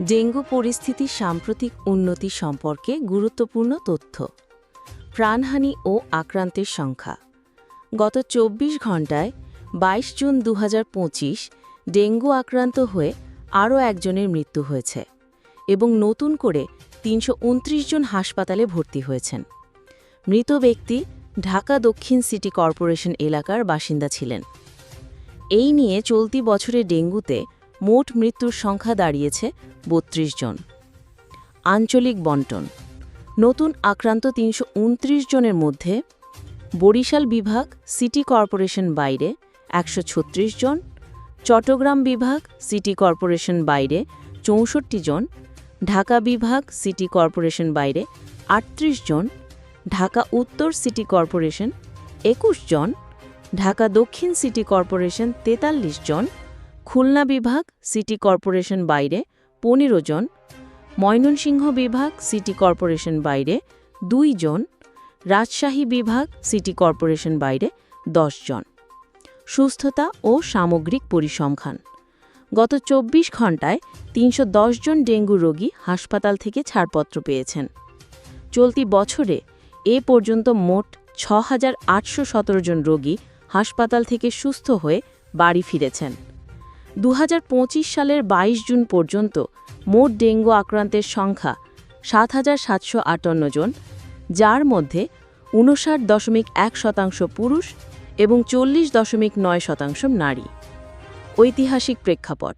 Dengue পরিস্থিতির সাম্প্রতিক উন্নতি সম্পর্কে গুরুত্বপূর্ণ তথ্য। প্রাণহানি ও আক্রান্তের সংখ্যা। গত ২৪ ঘন্টায় ২২ জুন দু হাজার পঁচিশ ডেঙ্গু আক্রান্ত হয়ে আরও একজনের মৃত্যু হয়েছে এবং নতুন করে তিনশো উনত্রিশ জন হাসপাতালে ভর্তি হয়েছেন। মৃত ব্যক্তি ঢাকা দক্ষিণ সিটি কর্পোরেশন এলাকার বাসিন্দা ছিলেন। এই নিয়ে চলতি বছরে ডেঙ্গুতে মোট মৃত্যুর সংখ্যা দাঁড়িয়েছে বত্রিশ জন। আঞ্চলিক বন্টন। নতুন আক্রান্ত তিনশো উনত্রিশ জনের মধ্যে বরিশাল বিভাগ, সিটি কর্পোরেশন বাইরে একশো ছত্রিশ জন, চট্টগ্রাম বিভাগ, সিটি কর্পোরেশন বাইরে চৌষট্টি জন, ঢাকা বিভাগ, সিটি কর্পোরেশন বাইরে আটত্রিশ জন, ঢাকা উত্তর সিটি কর্পোরেশন একুশ জন, ঢাকা দক্ষিণ সিটি কর্পোরেশন তেতাল্লিশ জন খুলনা বিভাগ, সিটি কর্পোরেশন বাইরে, পনেরো জন। ময়মনসিংহ বিভাগ, সিটি কর্পোরেশন বাইরে, দুই জন। রাজশাহী বিভাগ, সিটি কর্পোরেশন বাইরে, দশ জন। সুস্থতা ও সামগ্রিক পরিসংখ্যান। গত ২৪ ঘন্টায় তিনশো জন ডেঙ্গু রোগী হাসপাতাল থেকে ছাড়পত্র পেয়েছেন। চলতি বছরে এ পর্যন্ত মোট ছ জন রোগী হাসপাতাল থেকে সুস্থ হয়ে বাড়ি ফিরেছেন। দু হাজার পঁচিশ সালের ২২ জুন পর্যন্ত মোট ডেঙ্গু আক্রান্তের সংখ্যা সাত হাজার সাতশো আটান্ন জন, যার মধ্যে উনষাট দশমিক এক শতাংশ পুরুষ এবং চল্লিশ দশমিক নয় শতাংশ নারী। ঐতিহাসিক প্রেক্ষাপট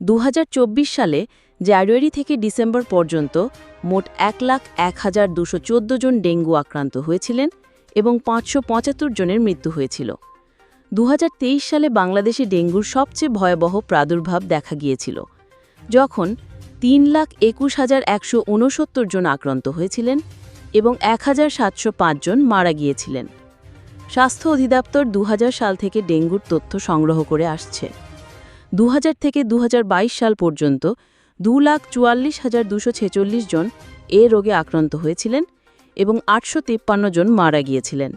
দু হাজার চব্বিশ সালে জানুয়ারি থেকে ডিসেম্বর পর্যন্ত মোট এক লাখ এক হাজার দুশো জন ডেঙ্গু আক্রান্ত হয়েছিলেন এবং পাঁচশো পঁচাত্তর জনের মৃত্যু হয়েছিল। দু হাজার তেইশ সালে বাংলাদেশে ডেঙ্গুর সবচেয়ে ভয়াবহ প্রাদুর্ভাব দেখা গিয়েছিল, যখন তিন লাখ একুশ হাজার একশো ঊনসত্তর জন আক্রান্ত হয়েছিলেন এবং এক হাজার সাতশো জন মারা গিয়েছিলেন। স্বাস্থ্য অধিদপ্তর দু হাজার সাল থেকে ডেঙ্গুর তথ্য সংগ্রহ করে আসছে। দু হাজার থেকে দু হাজার বাইশ সাল পর্যন্ত দু লাখ চুয়াল্লিশ হাজার দুশো ছেচল্লিশ জন এ রোগে আক্রান্ত হয়েছিলেন এবং আটশো তিপ্পান্ন জন মারা গিয়েছিলেন।